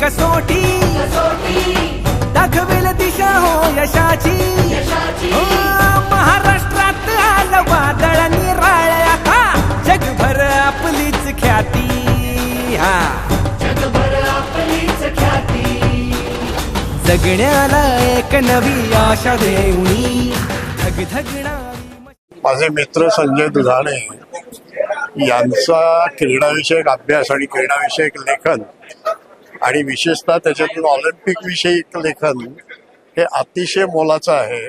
कसोटी दाखवेल दिशा हो यशाची. हो, महाराष्ट्रात आलं वादळ निराळ्या. हा जगभर आपलीच ख्याती. हा. जगभर आपलीच ख्याती. जगण्याला एक नवी आशा देऊनी. धगधगणारी माझे मित्र संजय दुधाणे यांचा क्रीडाविषयक अभ्यास आणि क्रीडाविषयक लेखन आणि विशेषतः त्याच्यातून ऑलिम्पिक विषयी लेखन हे अतिशय मोलाचं आहे.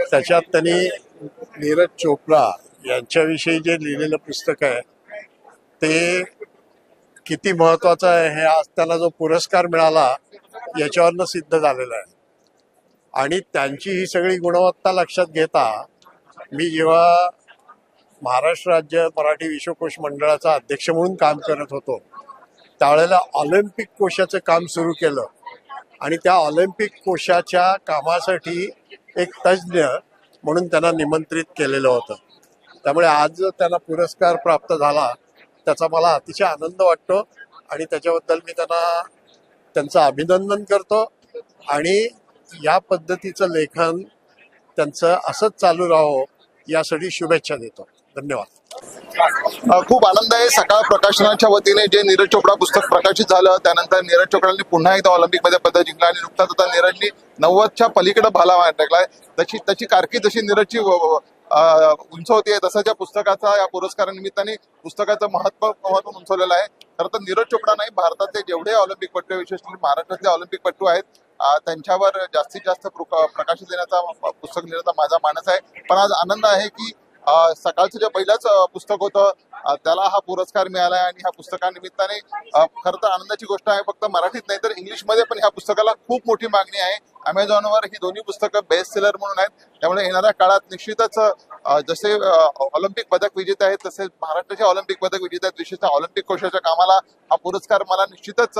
त्याच्यात त्यांनी नीरज चोप्रा यांच्याविषयी जे लिहिलेलं पुस्तक आहे ते किती महत्वाचं आहे हे आज त्याला जो पुरस्कार मिळाला याच्यावरनं सिद्ध झालेलं आहे. आणि त्यांची ही सगळी गुणवत्ता लक्षात घेता मी जेव्हा महाराष्ट्र राज्य मराठी विश्वकोश मंडळाचा अध्यक्ष म्हणून काम करत होतो त्यावेळेला ऑलिम्पिक कोशाचं काम सुरू केलं. आणि त्या ऑलिम्पिक कोशाच्या कामासाठी एक तज्ज्ञ म्हणून त्यांना निमंत्रित केलेलं होतं. त्यामुळे आज जो त्यांना पुरस्कार प्राप्त झाला त्याचा मला अतिशय आनंद वाटतो आणि त्याच्याबद्दल मी त्यांना त्यांचं अभिनंदन करतो. आणि या पद्धतीचं लेखन त्यांचं असंच चालू राहो यासाठी शुभेच्छा देतो. धन्यवाद. खूप आनंद आहे. सकाळ प्रकाशनाच्या वतीने जे नीरज चोपडा पुस्तक प्रकाशित झालं त्यानंतर नीरज चोपडाने पुन्हा एकदा ऑलिम्पिकमध्ये पदक जिंकलं आणि नुकताच आता नीरजनी नव्वदच्या पलीकडे भाला मार टाकलाय तशी त्याची कारकीर्द जशी नीरजची उंच होती तसंच त्या पुस्तकाचा या पुरस्कारानिमित्ताने पुस्तकाचं महत्त्व महत्त्व उंचवलेलं आहे. खरं तर नीरज चोपडा नाही भारतातले जेवढे ऑलिम्पिक पट्टू विशेषतः महाराष्ट्रातले ऑलिम्पिक पट्टू आहेत त्यांच्यावर जास्तीत जास्त प्रकाशित देण्याचा पुस्तक लिहिण्याचा माझा मानस आहे. पण आज आनंद आहे की सकाळचं जे पहिलंच पुस्तक होतं त्याला हा पुरस्कार मिळाला आणि ह्या पुस्तकानिमित्ताने खरं तर आनंदाची गोष्ट आहे फक्त मराठीत नाही तर इंग्लिशमध्ये पण ह्या पुस्तकाला खूप मोठी मागणी आहे. अमेझॉनवर ही दोन्ही पुस्तकं बेस्ट सेलर म्हणून आहेत. त्यामुळे येणाऱ्या काळात निश्चितच जसे ऑलिम्पिक पदक विजेते आहेत तसे महाराष्ट्राचे ऑलिम्पिक पदक विजेते आहेत. विशेषतः ऑलिम्पिक कोशाच्या कामाला हा पुरस्कार मला निश्चितच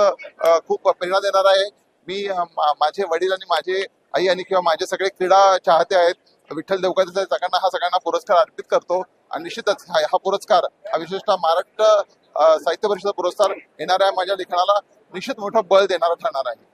खूप प्रेरणा देणार आहे. मी मा- माझे वडील आणि माझे आई आणि किंवा माझे सगळे क्रीडा चाहते आहेत. विठ्ठल देवकाचे सगळ्यांना हा सगळ्यांना पुरस्कार अर्पित करतो आणि निश्चितच हा पुरस्कार हा विशेषतः महाराष्ट्र साहित्य परिषद पुरस्कार येणाऱ्या माझ्या लिखाणाला निश्चित मोठं बळ देणारा ठरणार आहे.